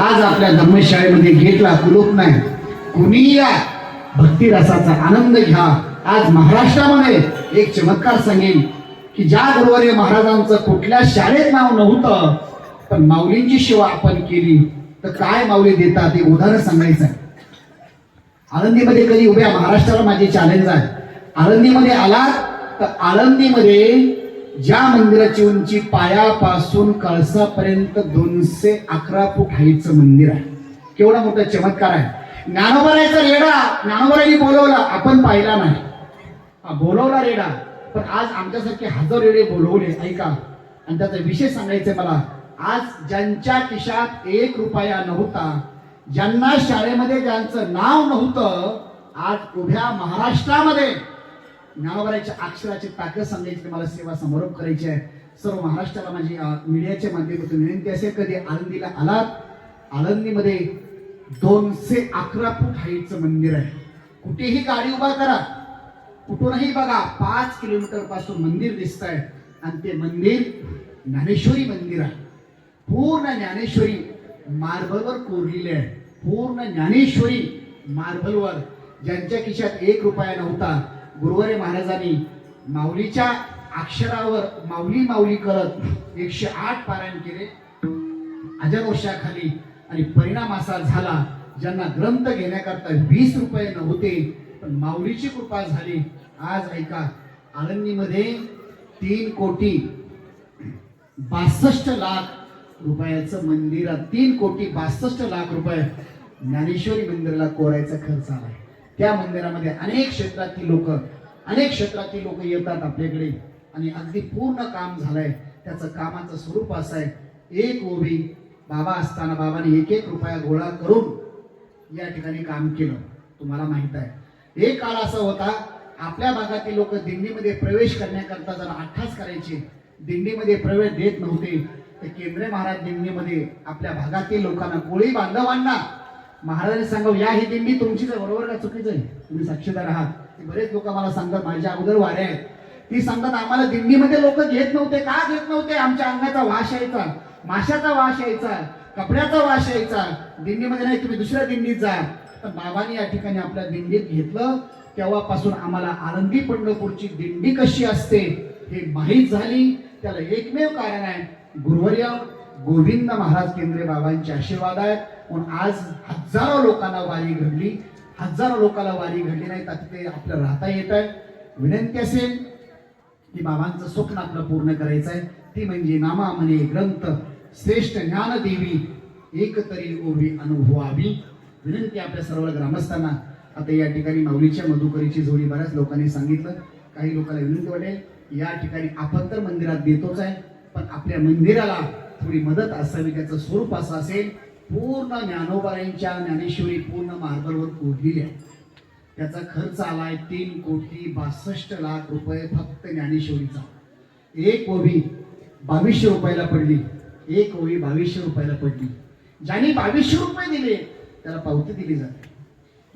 आज आपल्या धर्मशाळेमध्ये गेटला कुलूप नाही. कुणीही या भक्ती रसाचा आनंद घ्या. आज महाराष्ट्रामध्ये एक चमत्कार सांगेन की ज्या गुरुवारी महाराजांचं कुठल्या शाळेत नाव नव्हतं पण माऊलींची सेवा आपण केली. तर काय माऊली देतात हे उदाहरण सांगायचं आहे. आळंदीमध्ये कधी उभ्या महाराष्ट्राला माझे चॅलेंज आहे. आळंदीमध्ये आलात तर आळंदीमध्ये ज्या मंदिराची उंची पायापासून कळसापर्यंत दोनशे अकरा फूट हाईटचं मंदिर आहे. केवढा मोठा चमत्कार आहे. ज्ञानोबरायचा रेडा ज्ञानोबरांनी बोलवला आपण पाहिला नाही. बोलवला रेडा पण आज आमच्यासारखे हजारो रेडे बोलवले ऐका. आणि त्याचा विशेष सांगायचं मला आज ज्यांच्या खिशात एक रुपया नव्हता ज्यांना शाळेमध्ये ज्यांचं नाव नव्हतं आज उभ्या महाराष्ट्रामध्ये ज्ञानोबराच्या अक्षराची ताकद सांगायची मला सेवा समारोप करायची आहे. सर्व महाराष्ट्राला माझी मीडियाचे मीडियाच्या माध्यमातून विनंती असेल कधी आळंदीला आलात? आळंदीमध्ये दोनशे अकरा फूट हाईटचं मंदिर आहे. कुठेही गाडी उभा करा. कुठूनही बघा पाच किलोमीटरपासून मंदिर दिसत आहे आणि ते मंदिर ज्ञानेश्वरी मंदिर आहे. पूर्ण ज्ञानेश्वरी मार्बलवर कोरलेले आहे. पूर्ण ज्ञानेश्वरी मार्बलवर. ज्यांच्या खिशात एक रुपया नव्हता गुरुवारी महाराजांनी माऊलीच्या अक्षरावर माऊली माऊली करत एकशे आठ पारायण केले. हजार वर्षाखाली आणि परिणाम असा झाला ज्यांना ग्रंथ घेण्याकरता वीस रुपये नव्हते पण माऊलीची कृपा झाली. आज ऐका आळंदीमध्ये तीन कोटी बासष्ट लाख रुपयाचं मंदिर तीन कोटी बासष्ट लाख रुपये ज्ञानेश्वरी मंदिराला कोरायचा खर्च आलाय. त्या मंदिरामध्ये अनेक क्षेत्रातील लोक अनेक क्षेत्रातील लोक येतात आपल्याकडे. आणि अगदी पूर्ण काम झालंय. त्याचं कामाचं स्वरूप असं आहे. एक ओबी बाबा असताना बाबाने एक एक रुपया गोळा करून या ठिकाणी काम केलं. तुम्हाला माहीत आहे. एक काळ असा होता आपल्या भागातील लोक दिंडीमध्ये प्रवेश करण्याकरता जर अठ्ठास करायचे. दिंडीमध्ये प्रवेश देत नव्हते. तर केंद्रे महाराज दिंडीमध्ये आपल्या भागातील लोकांना कोळी बांधवांना महाराजांनी सांगावं या ही दिंडी तुमचीच आहे बरोबर का चुकीचं आहे तुम्ही साक्षीदार आहात. ते बरेच लोक मला सांगतात माझ्या अगोदर वारे आहेत. ती सांगतात आम्हाला दिंडीमध्ये लोक घेत नव्हते का घेत नव्हते? आमच्या अंगाचा वास यायचा माशाचा वास यायचा कपड्याचा वास यायचा. दिंडीमध्ये नाही तुम्ही दुसऱ्या दिंडीत जा. तर बाबांनी या ठिकाणी आपल्या दिंडीत घेतलं. तेव्हापासून आम्हाला आनंदी पंढरपूरची दिंडी कशी असते हे माहीत झाली. त्याला एकमेव कारण आहे गुरुवर्य गोविंद महाराज केंद्रे बाबांचे आशीर्वाद आहेत. म्हणून आज हजारो लोकांना वारी घडली. हजारो लोकांना वारी घडली नाही तर तिथे आपलं राहता येत आहे. विनंती असेल की बाबांचं स्वप्न आपलं पूर्ण करायचं आहे. ती म्हणजे नामा म्हणे ग्रंथ श्रेष्ठ ज्ञानदेवी एकतरी ओवी अनुभवावी. विनंती आपल्या सर्व ग्रामस्थांना. आता या ठिकाणी माऊलीच्या मधुकरीची जोडी बऱ्याच लोकांनी सांगितलं. काही लोकांना विनंती वाटेल या ठिकाणी आपण तर मंदिरात देतोच आहे पण आपल्या मंदिराला थोडी मदत असावी त्याचं स्वरूप असं असेल पूर्ण ज्ञानोबाऱ्यांच्या ज्ञानेश्वरी पूर्ण मार्बलवर कोरलेली आहे त्याचा खर्च आलाय तीन कोटी बासष्ट लाख रुपये फक्त ज्ञानेश्वरीचा. एक ओवी बावीसशे रुपयाला पडली. एक ओवी बावीसशे रुपयाला पडली. ज्याने बावीसशे रुपये दिले त्याला पावती दिली जाते.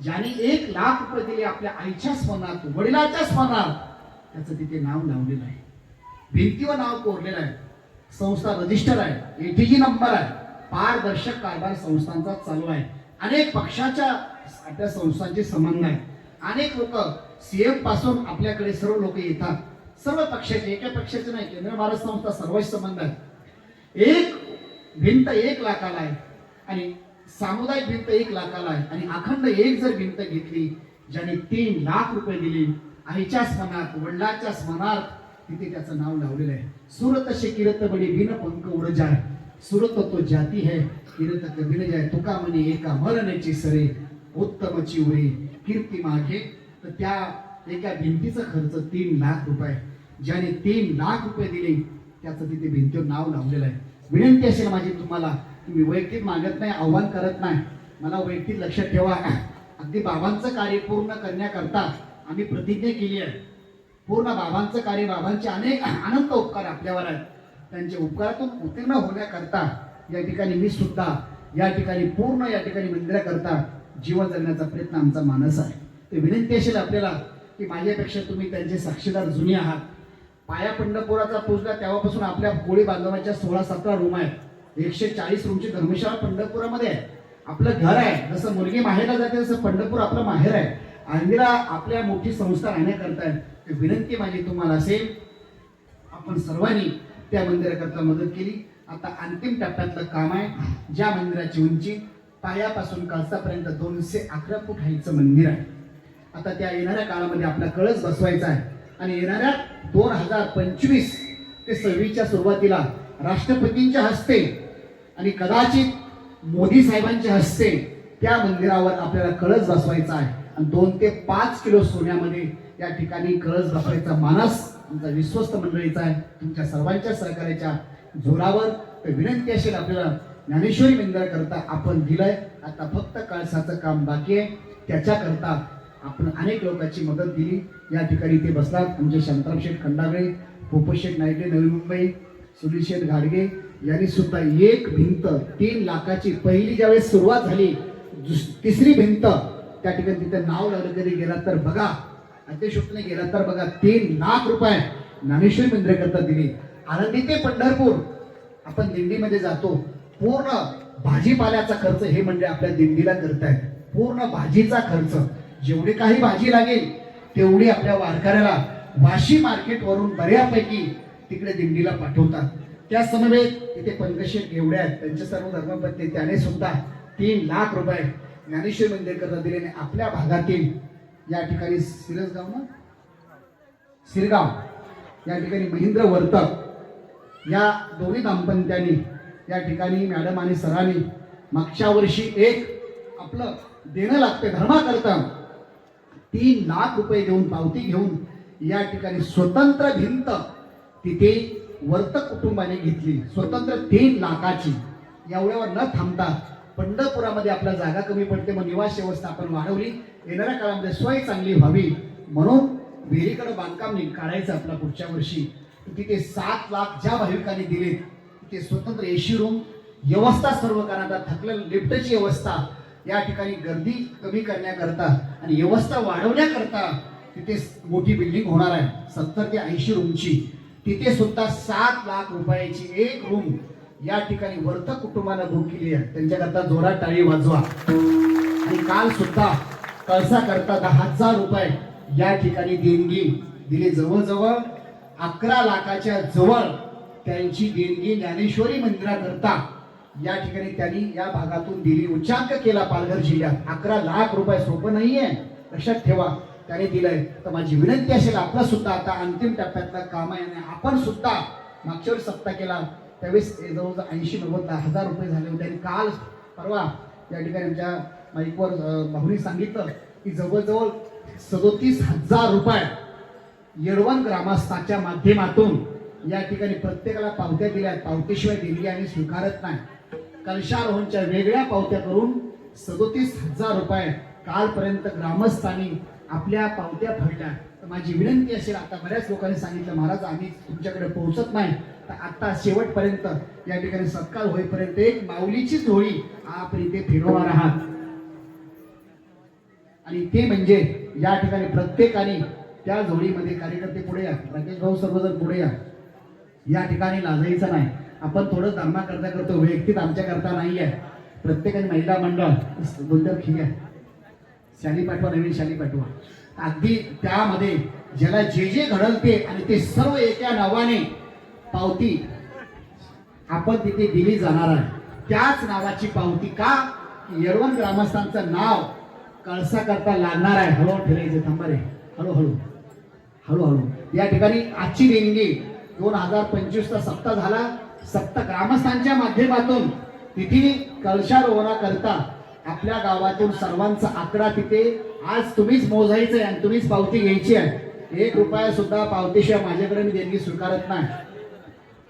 ज्याने एक लाख रुपये दिले आपल्या आईच्या स्मरणात वडिलाच्या स्मरणात त्याचं तिथे नाव लावलेलं आहे. भिंतीवर नाव कोरलेलं आहे. संस्था रजिस्टर आहे एटीजी नंबर आहे पारदर्शक कारभार संस्थांचा चालू आहे. अनेक पक्षाच्या आपल्या संस्थांचे संबंध आहे. अनेक लोक सीएमपासून आपल्याकडे सर्व लोक येतात. सर्व पक्षाचे एका पक्षाचे नाही केंद्र भारत संस्था सर्वच संबंध आहे. एक भिंत एक लाखाला आहे आणि सामुदायिक भिंत एक लाखाला आहे. आणि अखंड एक जर भिंत घेतली ज्याने तीन लाख रुपये दिले आईच्या स्मरणार्थ वडिलाच्या स्मरणार्थ तिथे त्याचं नाव लावलेलं आहे. सुरत शे किरत बडी बिन पंख उड जाय. सुरत तो जाती है किरत कबिन जाय. तुका म्हणे एका मरणेची सरे उत्तमची चिवरे कीर्ती मागे. तर त्या एका भिंतीचा खर्च तीन लाख रुपये. ज्याने तीन लाख रुपये दिले त्याचं तिथे भिंतीवर नाव लावलेलं आहे. विनंती असेल माझी तुम्हाला मी वैयक्तिक मागत नाही आव्हान करत नाही. मला वैयक्तिक लक्षात ठेवा. अगदी बाबांचं कार्य पूर्ण करण्याकरता आम्ही प्रतिज्ञा केली आहे. पूर्ण बाबांचं कार्य बाबांचे अनेक अनंत उपकार आपल्यावर आहेत. त्यांच्या उपकारातून उत्तीर्ण होण्याकरता या ठिकाणी मी सुद्धा या ठिकाणी पूर्ण या ठिकाणी मंदिराकरता जीवन जगण्याचा प्रयत्न आमचा मानस आहे. ते विनंती असेल आपल्याला की माझ्यापेक्षा तुम्ही त्यांचे साक्षीदार जुने आहात. पाया पंढरपुराचा पूजला तेव्हापासून आपल्या कोळी बांधवांच्या सोळा सतरा रूम आहेत. एकशे चाळीस रूमची धर्मशाळा पंढरपुरामध्ये आहे. आपलं घर आहे. जसं मुलगी माहेरला जाते तसं पंढरपूर आपलं माहेर आहे. आंधीला आपल्या मोठी संस्था राहण्याकरता विनंती माझी तुम्हाला असेल आपण सर्वांनी त्या मंदिराकरता मदत केली. आता अंतिम टप्प्यातलं काम आहे ज्या मंदिराची उंची पायापासून कळसापर्यंत दोनशे अकरा फूट हाईटचं मंदिर आहे. आता त्या येणाऱ्या काळामध्ये आपला कळस बसवायचा आहे आणि येणाऱ्या दोन हजार पंचवीस ते सव्वीसच्या सुरुवातीला राष्ट्रपतींच्या हस्ते आणि कदाचित मोदी साहेबांच्या हस्ते त्या मंदिरावर आपल्याला कळस बसवायचा आहे. आणि दोन ते पाच किलो सोन्यामध्ये या ठिकाणी कळस बसवायचा मानस आमचा विश्वस्त मंडळीचा आहे. तुमच्या सर्वांच्या सहकार्याच्या जोरावर तर विनंती असेल आपल्याला ज्ञानेश्वरी मंदिराकरता आपण दिलंय. आता फक्त कळसाचं काम बाकी आहे. त्याच्याकरता आपण अनेक लोकांची मदत दिली. या ठिकाणी ते बसतात आमचे शांताराम शेठ खंडागळे पोपशेठ शेठ नवी मुंबई सुनील शेठ घाडगे यांनी सुद्धा एक भिंत तीन लाखाची पहिली ज्यावेळेस सुरुवात झाली दुस- तिसरी भिंत त्या ठिकाणी तिथे नाव लागलं कधी गेला तर बघा. अतिशोक्तीने गेला तर बघा तीन लाख रुपये ज्ञानेश्वर मंदिराकरता दिली. आनंदी ते पंढरपूर. आपण दिंडीमध्ये जातो. पूर्ण भाजीपाल्याचा खर्च हे म्हणजे आपल्या दिंडीला करतायत. पूर्ण भाजीचा खर्च. जेवढी काही भाजी लागेल तेवढी आपल्या वारकऱ्याला वाशी मार्केटवरून बऱ्यापैकी तिकडे दिंडीला पाठवतात. त्या समवेत तिथे पंकशेठ एवढ्या आहेत. त्यांचे सर्व धर्मपत्नी त्याने सुद्धा तीन लाख रुपये ज्ञानेश्वर मंदिर करता आपल्या भागातील या ठिकाणी सिरसगाव ना? सिरगाव. या ठिकाणी महेंद्र वर्तक. या दोन्ही दाम्पत्यांनी या ठिकाणी मॅडम आणि सरांनी मागच्या वर्षी एक आपलं देणं लागते धर्माकरता तीन लाख रुपये देऊन पावती घेऊन या ठिकाणी स्वतंत्र भिंत तिथे वर्तक कुटुंबाने घेतली. स्वतंत्र तीन लाखाची. एवढ्यावर न थांबता पंढरपुरामध्ये आपल्या जागा कमी पडते मग निवास व्यवस्था आपण वाढवली. येणाऱ्या काळामध्ये सोय चांगली व्हावी म्हणून विहिरीकडे बांधकाम काढायचं आपल्या पुढच्या वर्षी. तिथे सात लाख ज्या भाविकांनी दिले तिथे स्वतंत्र एसी रूम व्यवस्था सर्व करण्यात थकलेलं लिफ्टची व्यवस्था या ठिकाणी गर्दी कमी करण्याकरता आणि व्यवस्था वाढवण्याकरता तिथे मोठी बिल्डिंग होणार आहे. सत्तर ते ऐंशी रूमची तिथे सुद्धा सात लाख रुपयाची एक रूम या ठिकाणी वर्त कुटुंबानं बुक केली आहे. त्यांच्याकरता जोरात टाळी वाजवा. आणि काल सुद्धा कळसा करता दहा हजार रुपये या ठिकाणी देणगी दिली. जवळजवळ अकरा लाखाच्या जवळ त्यांची देणगी ज्ञानेश्वरी मंदिराकरता या ठिकाणी त्यांनी या भागातून दिली. उच्चांक केला पालघर जिल्ह्यात. अकरा लाख रुपये सोपं नाहीये. लक्षात ठेवा त्याने दिलंय. तर माझी विनंती असेल आपला सुद्धा आता अंतिम टप्प्यातलं काम आहे आणि आपण सुद्धा मागच्या वेळी सप्ताह केला. त्यावेळेस जवळजवळ ऐंशी नव्वद हजार रुपये झाले होते. आणि काल परवा या ठिकाणी आमच्या माईकवर भाऊनी सांगितलं की जवळजवळ सदोतीस हजार रुपये येळवण ग्रामस्थाच्या माध्यमातून या ठिकाणी प्रत्येकाला पावत्या दिल्या पावतीशिवाय दिली आणि स्वीकारत नाही. कलशारोहणच्या वेगळ्या पावत्या करून सदोतीस हजार रुपये कालपर्यंत ग्रामस्थांनी आपल्या पावत्या भरल्या तर माझी विनंती असेल आता बऱ्याच लोकांनी सांगितलं महाराज आम्ही तुमच्याकडे पोहोचत नाही. तर आता शेवटपर्यंत या ठिकाणी सत्कार होईपर्यंत एक माऊलीचीच होळी आपण इथे फिरवणार आहात. आणि ते म्हणजे या ठिकाणी प्रत्येकाने त्या झोळीमध्ये कार्यकर्ते पुढे या. राकेश भाऊ सर्वजण पुढे या. या ठिकाणी लाजायचं नाही. आपण थोडं धर्मा करता करतो वैयक्तिक आमच्या करता नाही आहे. प्रत्येकाने महिला मंडळ बोलतात ठीक आहे शाली पाठवा नवीन शाली पाठवा. अगदी त्यामध्ये ज्याला जे जे घडल ते आणि ते सर्व एका नावाने पावती आपण तिथे दिली जाणार आहे. त्याच नावाची पावती का? यरवन ग्रामस्थांचं नाव कळसा करता लागणार आहे. हळूहळू ठेवायचं थांबा रे. हळूहळू. हळूहळू. या ठिकाणी आजची देणगी दोन हजार पंचवीसचा सप्ताह झाला. सप्ताह ग्रामस्थांच्या माध्यमातून तिथे कलशारोहणा करता आपल्या गावातून सर्वांचा आकडा तिथे. आज तुम्हीच मोजायचं आहे आणि तुम्हीच पावती घ्यायची आहे. एक रुपया सुद्धा पावतीशिवाय माझ्याकडे मी देणगी स्वीकारत नाही.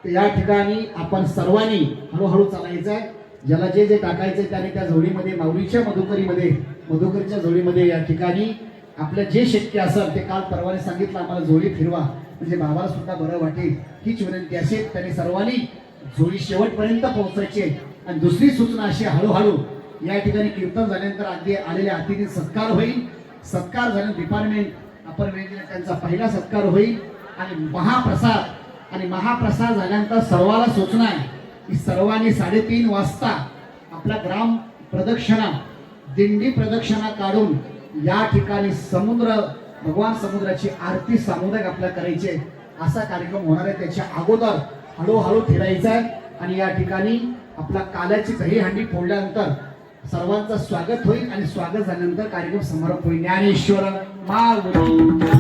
तर या ठिकाणी आपण सर्वांनी हळूहळू चालायचं आहे ज्याला जे जे टाकायचं आहे त्याने त्या जोडीमध्ये माऊलीच्या मधुकरीमध्ये मधुकरीच्या जोडीमध्ये या ठिकाणी आपलं जे शक्य असेल ते काल परवाने सांगितलं आम्हाला जोडी फिरवा. म्हणजे भावाला सुद्धा बरं वाटेल. हीच विनंती असेल त्यांनी सर्वांनी जोडी शेवटपर्यंत पोहोचायची आणि दुसरी सूचना अशी हळूहळू या ठिकाणी कीर्तन झाल्यानंतर अगदी आलेल्या अतिथी सत्कार होईल. सत्कार झाल्यानंतर डिपार्टमेंट अपर मॅनेजर त्यांचा पहिला सत्कार होईल. आणि महाप्रसाद आणि महाप्रसाद झाल्यानंतर सर्वाला सूचना आहे की सर्वांनी साडेतीन वाजता आपला ग्राम प्रदक्षिणा दिंडी प्रदक्षिणा काढून या ठिकाणी समुद्र भगवान समुद्राची आरती सामुदायिक आपल्याला करायची आहे. असा कार्यक्रम होणार आहे. त्याच्या अगोदर हळूहळू फिरायचा आहे आणि या ठिकाणी आपला काल्याची दही हंडी फोडल्यानंतर सर्वांचं स्वागत होईल आणि स्वागत झाल्यानंतर कार्यक्रम समारोप होईल. ज्ञानेश्वर माऊली